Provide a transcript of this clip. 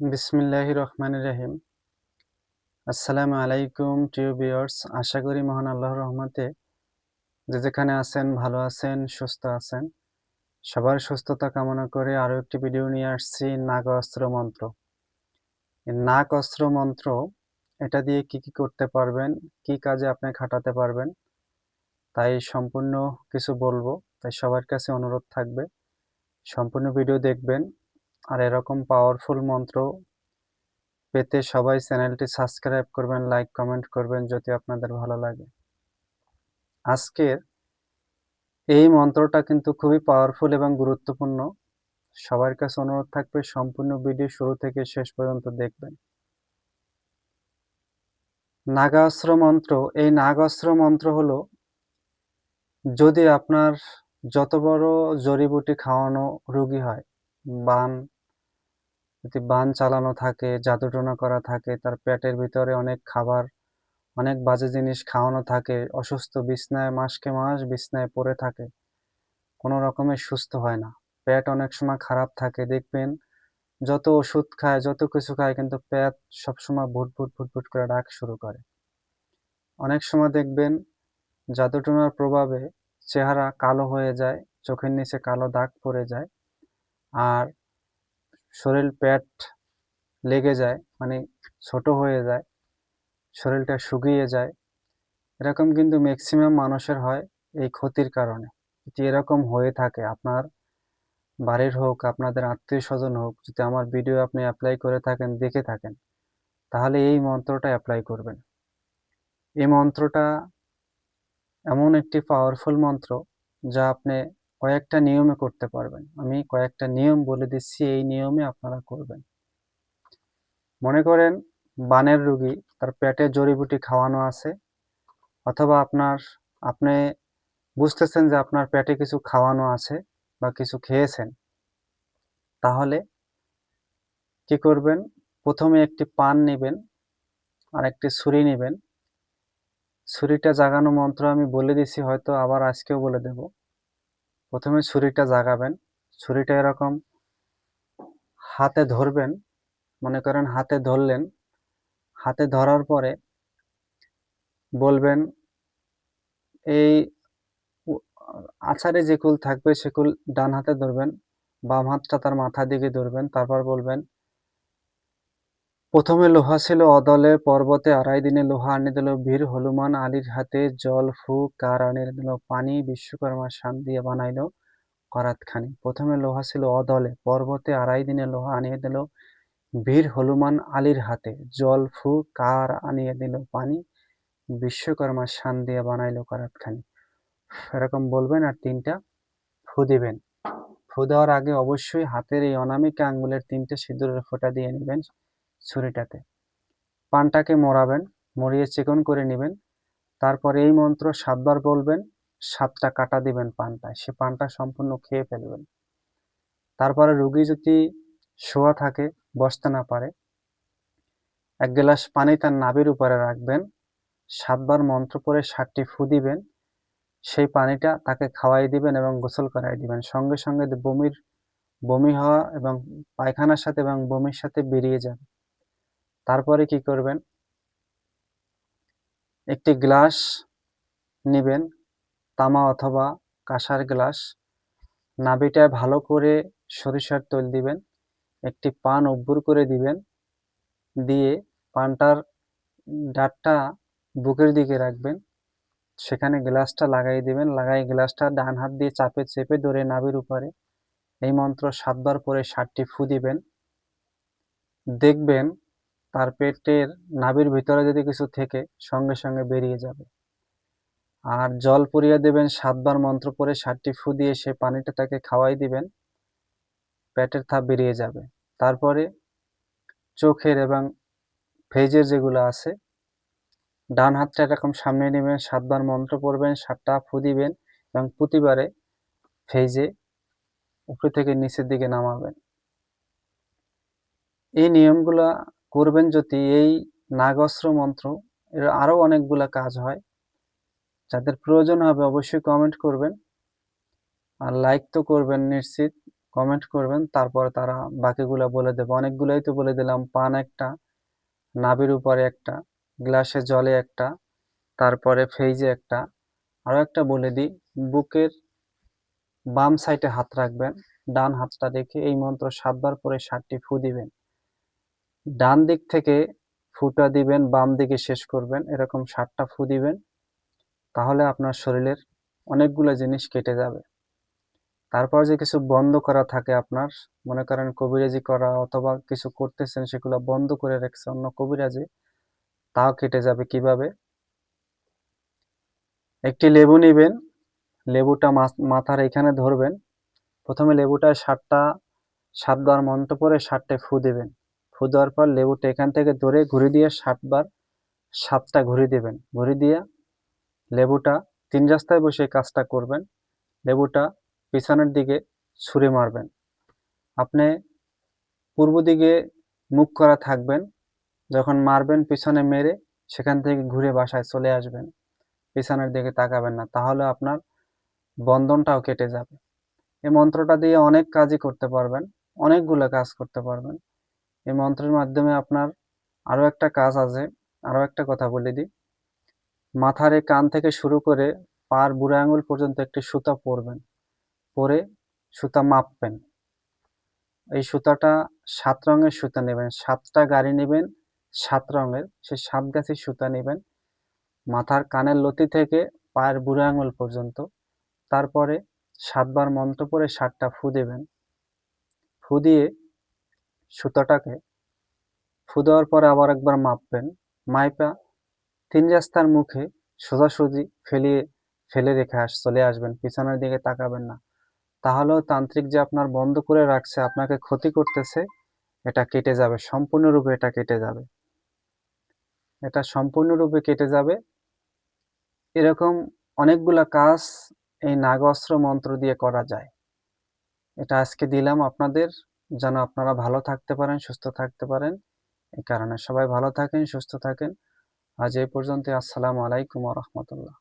বিসমিল্লাহ রহমান রহিম। আসসালামু আলাইকুম টিউ বিয়ার্স আশা করি মহান আল্লাহর রহমতে যে যেখানে আছেন, ভালো আছেন, সুস্থ আছেন। সবার সুস্থতা কামনা করে আরও একটি ভিডিও নিয়ে আসছি, নাক অস্ত্র মন্ত্র। নাক অস্ত্র মন্ত্র, এটা দিয়ে কি কি করতে পারবেন, কি কাজে আপনি খাটাতে পারবেন, তাই সম্পূর্ণ কিছু বলব। তাই সবার কাছে অনুরোধ থাকবে, সম্পূর্ণ ভিডিও দেখবেন আর এরকম পাওয়ারফুল মন্ত্র পেতে সবাই চ্যানেলটি সাবস্ক্রাইব করবেন লাইক কমেন্ট করবেন যদি আপনাদের ভালো লাগে। আজকের এই মন্ত্রটা কিন্তু খুবই পাওয়ারফুল এবং গুরুত্বপূর্ণ। সবার কাছে অনুরোধ থাকবে, সম্পূর্ণ ভিডিও শুরু থেকে শেষ পর্যন্ত দেখবেন। নাগাস্ত্র মন্ত্র, এই নাগাস্ত্র মন্ত্র হলো, যদি আপনার যত বড় জড়িবুটি খাওয়ানো রুগী হয়, বান যদি বান চালানো থাকে, জাদুটোনা করা থাকে, তার পেটের ভিতরে অনেক খাবার, অনেক বাজে জিনিস খাওয়ানো থাকে, অসুস্থ বিছনায় মাসকে মাস বিছনায় পড়ে থাকে, কোনো রকমের সুস্থ হয় না। পেট অনেক সময় খারাপ থাকে, দেখবেন যত ওষুধ খায়, যত কিছু খায়, কিন্তু পেট সবসময় ভুট ভুট ভুট ভুট করে ডাক শুরু করে। অনেক সময় দেখবেন জাদুটোনার প্রভাবে চেহারা কালো হয়ে যায়, চোখের নিচে কালো দাগ পড়ে যায়, আর শরীর প্যাট লেগে যায় মানে ছোট হয়ে যায়, শরীরটা শুকিয়ে যায়, এরকম কিন্তু ম্যাক্সিমাম মানুষের হয় এই ক্ষতির কারণে। যদি এরকম হয়ে থাকে, আপনার বাড়ির হোক, আপনাদের আত্মীয় স্বজন হোক, যদি আমার ভিডিও আপনি অ্যাপ্লাই করে থাকেন, দেখে থাকেন, তাহলে এই মন্ত্রটা অ্যাপ্লাই করবেন। এই মন্ত্রটা এমন একটি পাওয়ারফুল মন্ত্র যা আপনি কয়েকটা নিয়মে করতে পারবেন। আমি কয়েকটা নিয়ম বলে দিচ্ছি, এই নিয়মে আপনারা করবেন। মনে করেন বানের রুগী, তার পেটে জড়িবুটি খাওয়ানো আছে, অথবা আপনার, আপনি বুঝতেছেন যে আপনার পেটে কিছু খাওয়ানো আছে বা কিছু খেয়েছেন, তাহলে কি করবেন? প্রথমে একটি পান নেবেন আর একটি ছুরি নেবেন। ছুরিটা জাগানো মন্ত্র আমি বলে দিছি, হয়তো আবার আজকেও বলে দেব। প্রথমে ছুরিটা জাগাবেন। ছুরিটা এরকম হাতে ধরবেন, মনে করেন হাতে ধরলেন। হাতে ধরার পরে বলবেন, এই আছাড়ে যে কুল থাকবে সে কুল ডান হাতে ধরবেন, বাম হাতটা তার মাথার দিকে ধরবেন। তারপর বলবেন প্রথমে লোহা ছিল অদলে, পর্বতে আড়াই দিনে লোহা আনি দিল বীর হনুমান। আলীর হাতে জল ফু কার আনি দিল পানি, বিশ্বকর্মা শান দিয়ে বানাইল করাতখানি। প্রথমে লোহা ছিল অদলে, পর্বতে আড়াই দিনে লোহা আনিয়ে দিল বীর হনুমান আলীর হাতে। জল ফু কার আনিয়ে দিল পানি, বিশ্বকর্মা শান দিয়ে বানাইল করাতখানি। এরকম বলবেন আর তিনটা ফু দিবেন। ফু দেওয়ার আগে অবশ্যই হাতের এই অনামিকা আঙ্গুলের তিনটে সিঁদুরের ফোঁটা দিয়ে নেবেন। ছুরিটাতে। পানটাকে মরাবেন মরিয়ে চিকন করে নেবেন। তারপর এই মন্ত্র সাতবার বলবেন, সাতটা কাটা দিবেন পানটায় সে পানটা সম্পূর্ণ খেয়ে ফেলবেন। তারপরে রুগী যদি শোয়া থাকে, বসতে না পারে, এক গ্লাস পানি তার নাভির উপরে রাখবেন, সাতবার মন্ত্র পরে সাতটি ফু দিবেন, সেই পানিটা তাকে খাওয়াই দিবেন এবং গোসল করাই দিবেন। সঙ্গে সঙ্গে বমির, বমি হওয়া এবং পায়খানার সাথে এবং বমির সাথে বেরিয়ে যাবে তারপরে কি করবেন? একটি গ্লাস নেবেন, তামা অথবা কাঁসার গ্লাস। নাভিটায় ভালো করে সরিষার তৈল দিবেন, একটি পান অব্বুর করে দিবেন, দিয়ে পানটার ডাটটা বুকের দিকে রাখবেন। সেখানে গ্লাসটা লাগাই দিবেন, লাগাই গ্লাসটা ডান হাত দিয়ে চাপে চেপে ধরে নাবির উপরে। এই মন্ত্র সাতবার পরে ষাটটি ফু দিবেন। দেখবেন তার পেটের নাভির ভিতরে যদি কিছু থেকে সঙ্গে সঙ্গে বেরিয়ে যাবে। আর জল পুড়িয়ে দেবেন, সাতবার মন্ত্র পরে ষাটটি ফু দিয়ে সে পানিটা তাকে খাওয়াই দিবেন, পেটের থাপ বেরিয়ে যাবে। তারপরে চোখের এবং ফেজের যেগুলো আছে, ডান হাতটা এরকম সামনে নেবেন, সাতবার মন্ত্র পড়বেন, সাতটা ফু দিবেন এবং প্রতিবারে ফেজে উপরে থেকে নিচের দিকে নামাবেন। এই নিয়মগুলা করবেন যদি এই নাগস্ত্র মন্ত্র, এর আরও অনেকগুলা কাজ হয়। যাদের প্রয়োজন হবে অবশ্যই কমেন্ট করবেন। আর লাইক তো করবেন নিশ্চিত কমেন্ট করবেন, তারপরে তারা বাকিগুলো বলে দেবে। অনেকগুলোই তো বলে দিলাম, পান একটা, নাভির উপরে একটা, গ্লাসে জলে একটা, তারপরে ফেইজে একটা। আরও একটা বলে দিই, বুকের বাম সাইডে হাত রাখবেন, ডান হাতটা রেখে এই মন্ত্র সাতবার পরে ষাটটি ফু দিবেন। ডান দিক থেকে ফুটা দিবেন, বাম দিকে শেষ করবেন, এরকম সাতটা ফু দিবেন, তাহলে আপনার শরীরের অনেকগুলো জিনিস কেটে যাবে। তারপর যে কিছু বন্ধ করা থাকে আপনার, মনে করেন কবিরাজি করা অথবা কিছু করতেছেন, সেগুলো বন্ধ করে রেখেছে অন্য কবিরাজি, তাও কেটে যাবে কীভাবে? একটি লেবু নেবেন, লেবুটা মাথার এখানে ধরবেন, প্রথমে লেবুটায় সাতটা, সাতবার মন্ত্র পরে সাতটায় ফু দেবেন। ফু দেওয়ার পর লেবুটা এখান থেকে ধরে ঘুরে দিয়ে সাতবার সাতটা ঘুরে দেবেন। ঘুরে দিয়ে লেবুটা তিন রাস্তায় বসে কাজটা করবেন। লেবুটা পিছনের দিকে ছুঁড়ে মারবেন। আপনি পূর্ব দিকে মুখ করা থাকবেন। যখন মারবেন পিছনে মেরে সেখান থেকে ঘুরে বাসায় চলে আসবেন। পিছনের দিকে তাকাবেন না, তাহলে আপনার বন্ধনটাও কেটে যাবে। এই মন্ত্রটা দিয়ে অনেক কাজই করতে পারবেন, অনেকগুলো কাজ করতে পারবেন। এই মন্ত্রের মাধ্যমে আপনার আরও একটা কাজ আছে। আরও একটা কথা বলে দিই। মাথার এই কান থেকে শুরু করে পার বুড়ো আঙুল পর্যন্ত একটি সুতা পরবেন। পরে সুতা মাপবেন। এই সুতাটা সাত রঙের সুতা নেবেন। সাতটা গাড়ি নেবেন, সাত রঙের। সে সাত গাছের সুতা নেবেন। মাথার কানের লতি থেকে পায়ের বুড়ো আঙুল পর্যন্ত। তারপরে সাতবার মন্ত্র পরে সাতটা ফু দেবেন। ফু দিয়ে সুতাটাকে ফু দেওয়ার পরে আবার একবার মাপবেন। মাইপা তিন রাস্তার মুখে সোজাসুজি ফেলিয়ে, ফেলে রেখে আস, চলে আসবেন, পিছনের দিকে তাকাবেন না। তাহলেও তান্ত্রিক যে আপনার বন্ধ করে রাখছে, আপনাকে ক্ষতি করতেছে, এটা কেটে যাবে, সম্পূর্ণরূপে এটা কেটে যাবে। এটা সম্পূর্ণরূপে কেটে যাবে। এরকম অনেকগুলা কাজ এই নাগস্ত্র মন্ত্র দিয়ে করা যায়। এটা আজকে দিলাম আপনাদের। যেন আপনারা ভালো থাকতে পারেন, সুস্থ থাকতে পারেন। এই কারণে সবাই ভালো থাকেন, সুস্থ থাকেন। আজ এই পর্যন্ত আসসালামু আলাইকুম রহমতুল্লাহ।